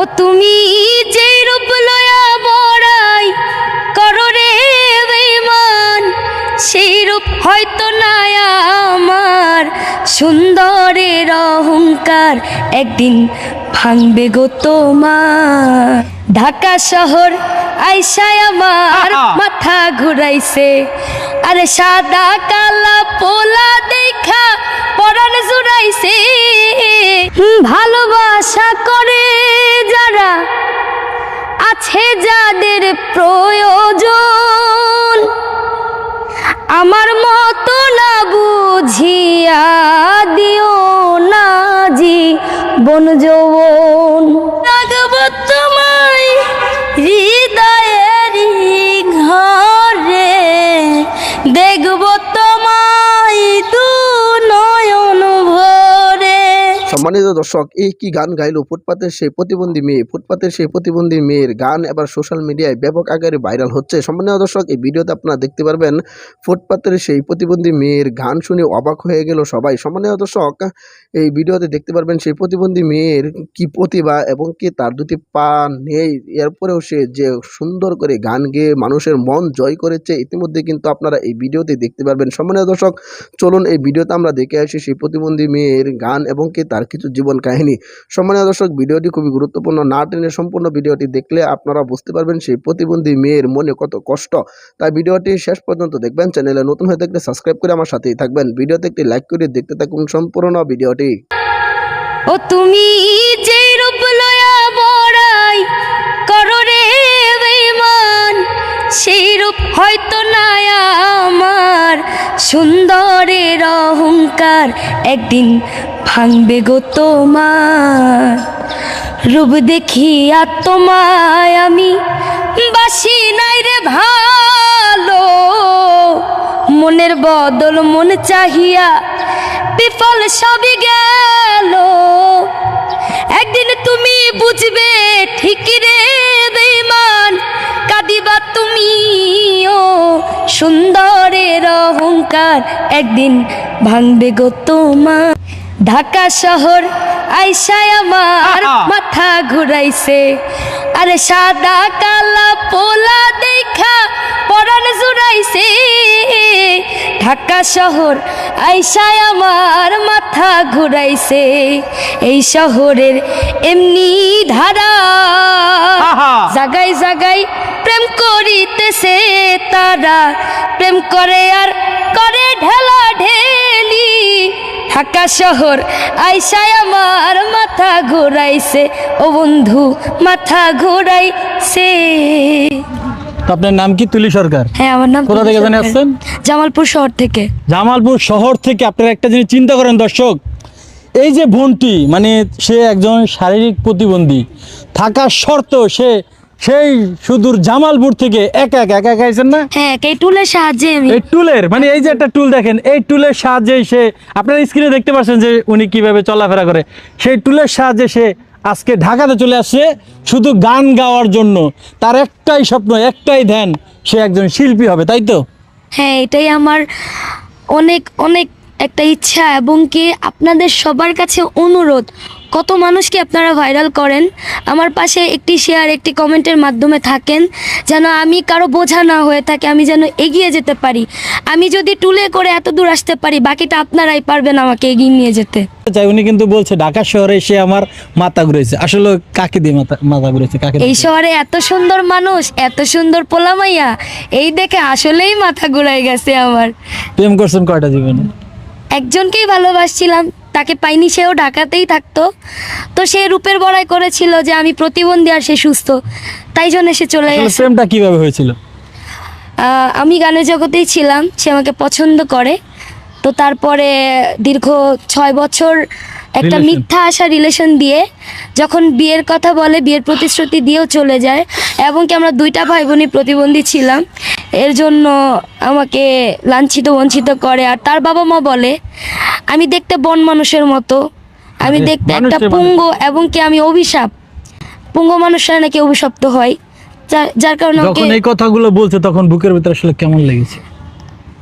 ও তুমি যে রূপ লয়া বড়াই করো রে বেমান সেই রূপ হয়তো নাই আমার। সুন্দরের অহংকার একদিন ভাঙবে গো তোমার। ঢাকা শহর আইসায় আমার মাথা ঘুরাইছে। আরে সাদা কালা পোলা দেখা পরাণ জুড়াইছে। হুম, প্রয়োজন। আমার মতো না বুঝিয়া দিও না জি বন যৌবন। সম্মানিত দর্শক, এই কি গান গাইলো ফুটপাতের সেই প্রতিবন্ধী মেয়ে? ফুটপাতের সেই প্রতিবন্ধী মেয়ের গান এবার সোশ্যাল মিডিয়ায় ব্যাপক আকারে ভাইরাল হচ্ছে। সম্মানিত দর্শক, এই ভিডিওতে আপনারা দেখতে পারবেন ফুটপাতের সেই প্রতিবন্ধী মেয়ের গান শুনে অবাক হয়ে গেল সবাই। সম্মানিত দর্শক, এই ভিডিওতে দেখতে পারবেন সেই প্রতিবন্ধী মেয়ের কি প্রতিভা এবং কি তার দুটি পা নেই। এরপরেও সে যে সুন্দর করে গান গেয়ে মানুষের মন জয় করেছে, ইতিমধ্যে কিন্তু আপনারা এই ভিডিওতে দেখতে পারবেন। সম্মানিত দর্শক, চলুন এই ভিডিওতে আমরা দেখে আসি সেই প্রতিবন্ধী মেয়ের গান এবং কি তার কিছু জীবন কাহিনী। সম্মানীয় দর্শক, ভিডিওটি খুবই গুরুত্বপূর্ণ। না টেনে সম্পূর্ণ ভিডিওটি দেখলে আপনারা বুঝতে পারবেন সেই প্রতিবন্ধী মেয়ের মনে কত কষ্ট। তাই ভিডিওটি শেষ পর্যন্ত দেখবেন। চ্যানেলে নতুন হয়ে থাকলে সাবস্ক্রাইব করে আমার সাথেই থাকবেন। ভিডিওতে একটি লাইক করে দেখতে থাকুন সম্পূর্ণ ভিডিওটি। ও তুমি যে রূপ লয়া বড়াই করো রে বেমান সেই রূপ হয়তো আমার সুন্দরের অহংকার একদিন ভাঙবে গো তোমার। রূপ দেখিয়া তোমায় আমি বাসি নাই রে ভালো। মনের বদল মন চাহিয়া বিফল সবই গেল। একদিন তুমি বুঝবে ঠিক রে বেমান কাঁদিবা তুমিও সুন্দরের অহংকার একদিন ভাঙবে গো তোমার। ঢাকা শহর আইসায় আমার মাথা ঘুরাইছে। আরে সাদা কালা পোলা দেখা পরাণ জুড়াইছে। ঢাকা শহর আইসায় আমার মাথা ঘুরাইছে। এই শহরের এমনি ধারা জাগাই জাগাই প্রেম করিতেছে তারা। প্রেম করে আর করে ঢেলা ঢেলি ঢাকা শহর আইসায় আমার মাথা ঘুরাইছে। ও বন্ধু মাথা ঘুরাইছে। আপনার নাম কি? তুলি সরকার। হ্যাঁ আমার নাম কোথা থেকে পুলিশ জানি আসছেন? জামালপুর শহর থেকে। জামালপুর শহর থেকে আপনারা একটা জিনিস চিন্তা করেন দর্শক। এই যে বোনটি মানে সে একজন শারীরিক প্রতিবন্ধী থাকা শর্ত সে সেই সুদূর জামালপুর থেকে একা একা একা একা আইছেন না? হ্যাঁ এই টুলের সাহায্যে আমি। এই টুলের মানে এই যে একটা টুল দেখেন এই টুলের সাহায্যে সে আপনারা স্ক্রিনে দেখতে পাচ্ছেন যে উনি কীভাবে চলাফেরা করে। সেই টুলের সাহায্যে সে আজকে ঢাকাতে চলে আসছে শুধু গান গাওয়ার জন্য। তার একটাই স্বপ্ন একটাই ধ্যান সে একজন শিল্পী হবে তাই তো? হ্যাঁ এটাই আমার অনেক অনেক একটা ইচ্ছা এবং কি আপনাদের সবার কাছে অনুরোধ। কত মানুষকে আপনারা ভাইরাল করেন? আমার পাশে একটি শেয়ার একটি কমেন্টের মাধ্যমে থাকেন যেন আমি কারও বোঝা না হয়ে থাকে আমি যেন এগিয়ে যেতে পারি। আমি যদি টুলে করে এত দূর আসতে পারি বাকিটা আপনারাই পারবেন আমাকে এগিয়ে নিয়ে যেতে। চাই উনি কিন্তু বলছে ঢাকা শহরে এসে আমার মাথা ঘুরেছে। আসলে কাকে দিয়ে মাথা মাথা ঘুরেছে কাকে এই শহরে এত সুন্দর মানুষ এত সুন্দর পোলামাইয়া এই দেখে আসলেই মাথা ঘুরাই গেছে আমার। প্রেম করছেন কয়টা জীবনে? একজনকেই ভালোবাসছিলাম তাকে পাইনি সেও ঢাকাতেই থাকতো। তো সে রূপের বড়াই করেছিল যে আমি প্রতিবন্ধী আর সে সুস্থ। তাই জন্য সে চলে গেছে। প্রেমটা কীভাবে হয়েছিল? আমি গানের জগতেই ছিলাম সে আমাকে পছন্দ করে। তো তারপরে দীর্ঘ ছয় বছর একটা মিথ্যা আশা রিলেশন দিয়ে যখন বিয়ের কথা বলে বিয়ের প্রতিশ্রুতি দিয়েও চলে যায় এবং কি আমরা দুইটা ভাই বোনই প্রতিবন্ধী ছিলাম। এর জন্য আমাকে লাঞ্ছিত বঞ্চিত করে। আর তার বাবা মা বলে আমি দেখতে বন মানুষের মতো। আমি দেখতে একটা পুঙ্গ এবং কি আমি অভিশাপ। পুঙ্গ মানুষরা নাকি অভিশপ্ত হয়। যার- কারণে যখন এই কথাগুলো বলছে তখন বুকের ভিতরে আসলে কেমন লেগেছে?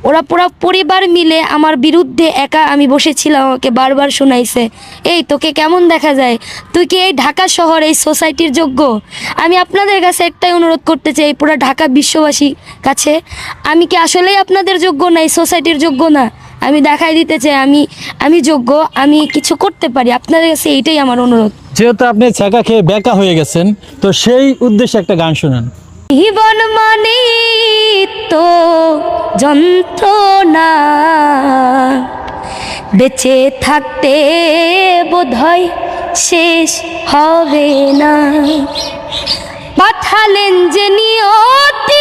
ওরা পুরো পরিবার মিলে আমার বিরুদ্ধে একা আমি বসেছিলাম আমাকে বারবার শোনাইছে। এই, তোকে কেমন দেখা যায়? তুই কি এই ঢাকা শহর, এই সোসাইটির যোগ্য? আমি আপনাদের কাছে একটাই অনুরোধ করতে চাই পুরো ঢাকা বিশ্ববাসী কাছে, আমি কি আসলেই আপনাদের যোগ্য না, এই সোসাইটির যোগ্য না? আমি দেখাই দিতে চাই, আমি আমি যোগ্য, আমি কিছু করতে পারি। আপনাদের কাছে এইটাই আমার অনুরোধ। যেহেতু আপনি ছ্যাঁকা খেয়ে বেকা হয়ে গেছেন, তো সেই উদ্দেশ্যে একটা গান শোনান। জীবন মানে তো যন্ত্রণা। বেঁচে থাকতে বোধহয় শেষ হবে না। পাঠালেন যে নিয়তি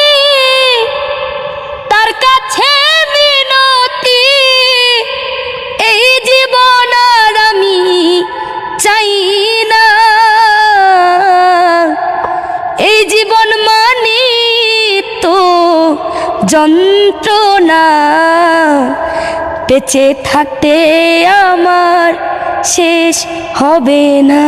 বেঁচে থাকতে আমার শেষ হবে না।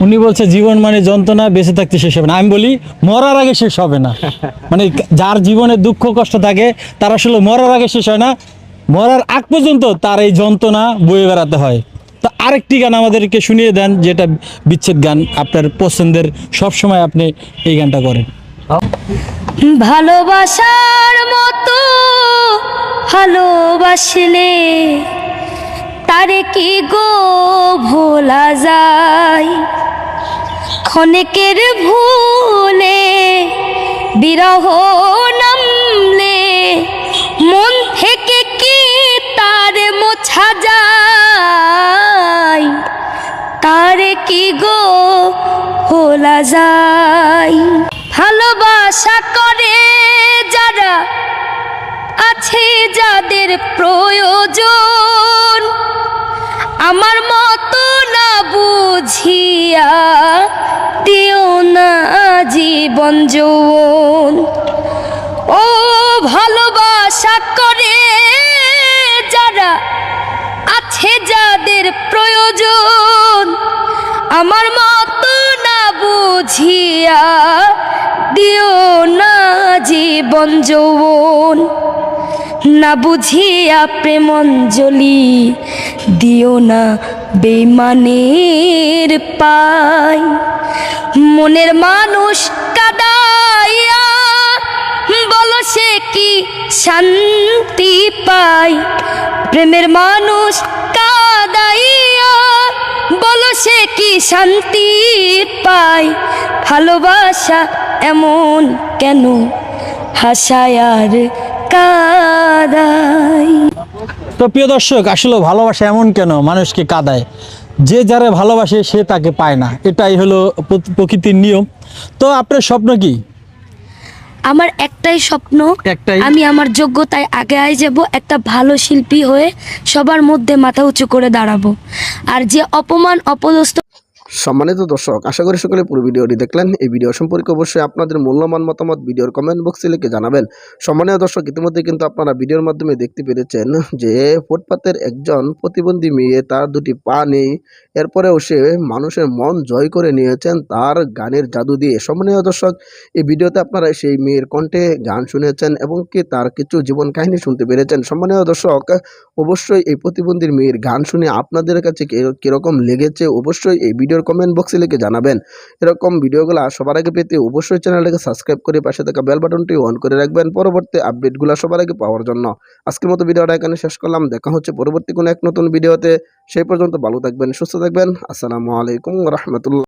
উনি বলছে জীবন মানে যন্ত্রণা বেঁচে থাকতে শেষ হবে না। আমি বলি মরার আগে শেষ হবে না। মানে যার জীবনে দুঃখ কষ্ট থাকে তার আসলে মরার আগে শেষ হয় না। মরার আগ পর্যন্ত তার এই যন্ত্রণা বয়ে বেড়াতে হয়। তো আরেকটি গান আমাদেরকে শুনিয়ে দেন যেটা বিচ্ছেদ গান। আপনার পছন্দের সব সময় আপনি এই গানটা করেন। ভালোবাসার মতো ভালোবাসলে তারে কি গো ভোলা যায়? ক্ষণেকের ভুলে বিরহ নামলে মন থেকে কি তার মোছা যায়? তারে কি গো ভোলা যায়? ভালোবাসা করে যারা আছে যাদের প্রয়োজন। আমার মতো না বুঝিয়া দিও না জীবন যৌবন। ও ভালোবাসা করে যারা আছে যাদের প্রয়োজন। আমার মতো না বুঝিয়া দিও না জীবন যৌবন, না বুঝিয়া প্রেমঞ্জলি দিও না বেমানের পাই। মনের মানুষ কাদাইয়া বলো সে কি শান্তি পায় প্রেমের মানুষ কাদাইয়া বলো সে কি শান্তি পায় ভালোবাসা এমন কেন? হাসায় আর কাদাই তো প্রিয় দর্শক আসলে ভালোবাসা এমন কেন? মানুষকে কাঁদায়। যে যারা ভালোবাসে সে তাকে পায় না। এটাই হলো প্রকৃতির নিয়ম। তো আপনার স্বপ্ন কি? আমার একটাই স্বপ্ন একটাই? আমি আমার যোগ্যতায় আগে আই যাব একটা ভালো শিল্পী হয়ে সবার মধ্যে মাথা উঁচু করে দাঁড়াবো। আর যে অপমান অপদস্থ সম্মানিত দর্শক, আশা করি সকলে পুরো ভিডিওটি দেখলেন। এই ভিডিও সম্পর্কে অবশ্যই আপনাদের মূল্যবান মতামত ভিডিওর কমেন্ট বক্সে লিখে জানাবেন। সম্মানীয় দর্শক ইতিমধ্যে কিন্তু আপনারা ভিডিওর মাধ্যমে দেখতে পেরেছেন যে, ফুটপাতের একজন প্রতিবন্ধী মেয়ে তার দুটি পা নেই, এরপরেও সে মানুষের মন জয় করে নিয়েছেন তার গানের জাদু দিয়ে। সম্মানীয় দর্শক, এই ভিডিওতে আপনারা সেই মেয়ের কণ্ঠে গান শুনেছেন এবং কি তার কিছু জীবন কাহিনী শুনতে পেরেছেন। সম্মানীয় দর্শক, অবশ্যই এই প্রতিবন্ধীর মেয়ের গান শুনে আপনাদের কাছে কীরকম লেগেছে? অবশ্যই এই ভিডিওর কমেন্ট বক্সে লিখে জানাবেন। এরকম ভিডিওগুলো সবার আগে পেতে অবশ্যই চ্যানেলটাকে সাবস্ক্রাইব করে পাশে থাকা বেল বাটনটি অন করে রাখবেন পরবর্তী আপডেটগুলো সবার আগে পাওয়ার জন্য। আজকের মতো ভিডিওটা এখানে শেষ করলাম। দেখা হচ্ছে পরবর্তী কোনো এক নতুন ভিডিওতে। সেই পর্যন্ত ভালো থাকবেন, সুস্থ থাকবেন। আসসালামু আলাইকুম রহমতুল্লাহ।